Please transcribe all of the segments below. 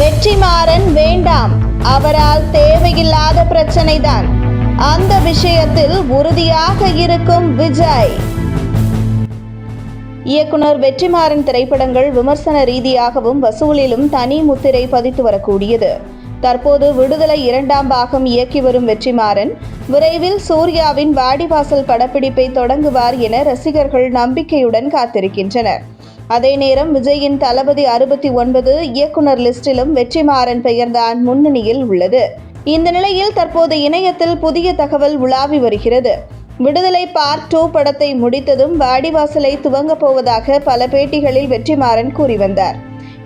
வெற்றிமாறன் வேண்டாம். அவரால் தேவையில்லாத பிரச்சனைதான். அந்த விஷயத்தில் உறுதியாக இருக்கும் விஜய். இயக்குனர் வெற்றிமாறன் திரைப்படங்கள் விமர்சன ரீதியாகவும் வசூலிலும் தனி முத்திரை பதித்து வரக்கூடியது. தற்போது விடுதலை இரண்டாம் பாகம் இயக்கி வரும் வெற்றிமாறன் விரைவில் சூர்யாவின் வாடிவாசல் படப்பிடிப்பை தொடங்குவார் என ரசிகர்கள் நம்பிக்கையுடன் காத்திருக்கின்றனர். அதே நேரம் விஜயின் தளபதி அறுபத்தி ஒன்பது இயக்குனர் லிஸ்டிலும் வெற்றிமாறன் பெயர்தான் முன்னணியில் உள்ளது. இந்த நிலையில் தற்போது இணையத்தில் புதிய தகவல் உலாவி வருகிறது. விடுதலை பார்ட் டூ படத்தை முடித்ததும் வாடிவாசலை துவங்கப் போவதாக பல பேட்டிகளில் வெற்றிமாறன் கூறி வந்தார்.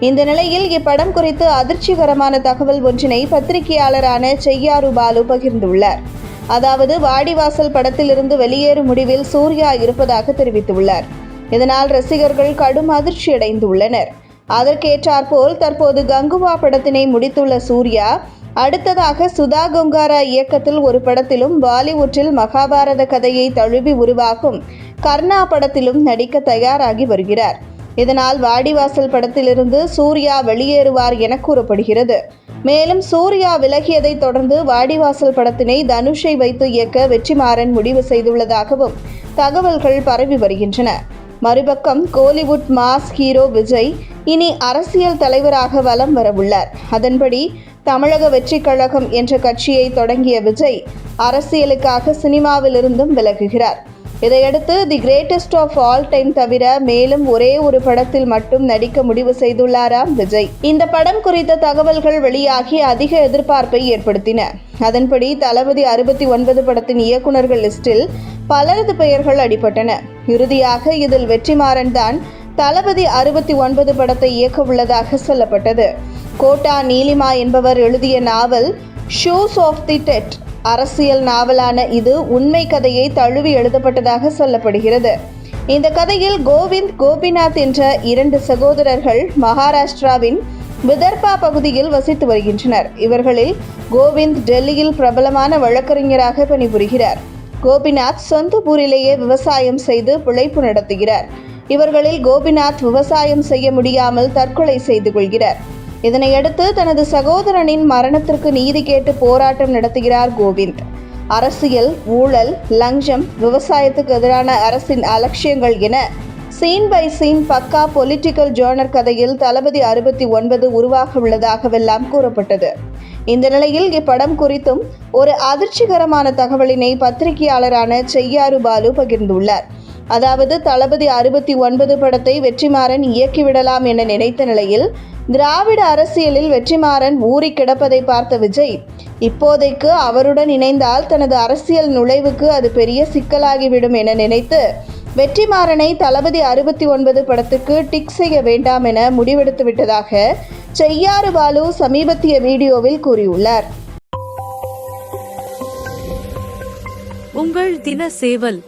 இந்த நிலையில் இப்படம் குறித்து அதிர்ச்சிகரமான தகவல் ஒன்றினை பத்திரிகையாளரான செய்யாரு பாலு பகிர்ந்துள்ளார். அதாவது வாடிவாசல் படத்திலிருந்து வெளியேறும் முடிவில் சூர்யா இருப்பதாக தெரிவித்துள்ளார். இதனால் ரசிகர்கள் கடும் அதிர்ச்சியடைந்துள்ளனர் அதற்கேற்றாற்போல் தற்போது கங்குவா படத்தினை முடித்துள்ள சூர்யா அடுத்ததாக சுதா கொங்காரா இயக்கத்தில் ஒரு படத்திலும் பாலிவுட்டில் மகாபாரத கதையை தழுவி உருவாகும் கர்ணா படத்திலும் நடிக்க தயாராகி வருகிறார். இதனால் வாடிவாசல் படத்திலிருந்து சூர்யா வெளியேறுவார் என கூறப்படுகிறது. மேலும் சூர்யா விலகியதைத் தொடர்ந்து வாடிவாசல் படத்தினை தனுஷை வைத்து இயக்க வெற்றிமாறன் முடிவு செய்துள்ளதாகவும் தகவல்கள் பரவி வருகின்றன. மறுபக்கம் கோலிவுட் மாஸ் ஹீரோ விஜய் இனி அரசியல் தலைவராக வலம் வரவுள்ளார். அதன்படி தமிழக வெற்றி கழகம் என்ற கட்சியை தொடங்கிய விஜய் அரசியலுக்காக சினிமாவிலிருந்தும் விலகுகிறார். இதையடுத்து the greatest of all time தவிர மேலும் ஒரே ஒரு படத்தில் மட்டும் நடிக்க முடிவு செய்துள்ளாராம் விஜய். இந்த படம் குறித்த தகவல்கள் வெளியாகி அதிக எதிர்பார்ப்பை ஏற்படுத்தின. அதன்படி தளபதி அறுபத்தி ஒன்பது படத்தின் இயக்குனர்கள் லிஸ்டில் பலரது பெயர்கள் அடிபட்டன. இறுதியாக இதில் வெற்றிமாறன் தான் தளபதி அறுபத்தி ஒன்பது படத்தை இயக்க உள்ளதாக சொல்லப்பட்டது. கோட்டா நீலிமா என்பவர் எழுதிய நாவல் ஷூஸ் ஆஃப் தி டெட் அரசியல் நாவலான இது உண்மை கதையை தழுவி எழுதப்பட்டதாக சொல்லப்படுகிறது. இந்த கதையில் கோவிந்த் கோபிநாத் என்ற இரண்டு சகோதரர்கள் மகாராஷ்டிராவின் விதர்பா பகுதியில் வசித்து வருகின்றனர். இவர்களில் கோவிந்த் டெல்லியில் பிரபலமான வழக்கறிஞராக பணிபுரிகிறார். கோபிநாத் சொந்த ஊரிலேயே விவசாயம் செய்து பிழைப்பு நடத்துகிறார். இவர்களில் கோபிநாத் விவசாயம் செய்ய முடியாமல் தற்கொலை செய்து கொள்கிறார். இதனையடுத்து தனது சகோதரனின் மரணத்திற்கு நீதி கேட்டு போராட்டம் நடத்துகிறார் கோவிந்த். அரசியல் ஊழல் லஞ்சம் விவசாயத்துக்கு எதிரான அரசின் அலட்சியங்கள் என சீன் பை சீன் பக்கா பொலிட்டிக்கல் ஜேர்னர் கதையில் தளபதி அறுபத்தி ஒன்பது உருவாக உள்ளதாகவெல்லாம் கூறப்பட்டது. இந்த நிலையில் இப்படம் குறித்தும் ஒரு அதிர்ச்சிகரமான தகவலினை பத்திரிகையாளரான செய்யாறு பாலு பகிர்ந்துள்ளார். அதாவது தளபதி அறுபத்தி ஒன்பது படத்தை வெற்றிமாறன் இயக்கிவிடலாம் என நினைத்த நிலையில் திராவிட அரசியலில் வெற்றிமாறன் ஊறி கிடப்பதை பார்த்த விஜய் இப்போதைக்கு அவருடன் இணைந்தால் தனது அரசியல் நுழைவுக்கு அது பெரிய சிக்கலாகிவிடும் என நினைத்து வெற்றிமாறனை தளபதி அறுபத்தி ஒன்பது படத்துக்கு டிக் செய்ய வேண்டாம் என முடிவெடுத்து விட்டதாக செய்யாறு பாலு சமீபத்திய வீடியோவில் கூறியுள்ளார். உங்கள் தின சேவல்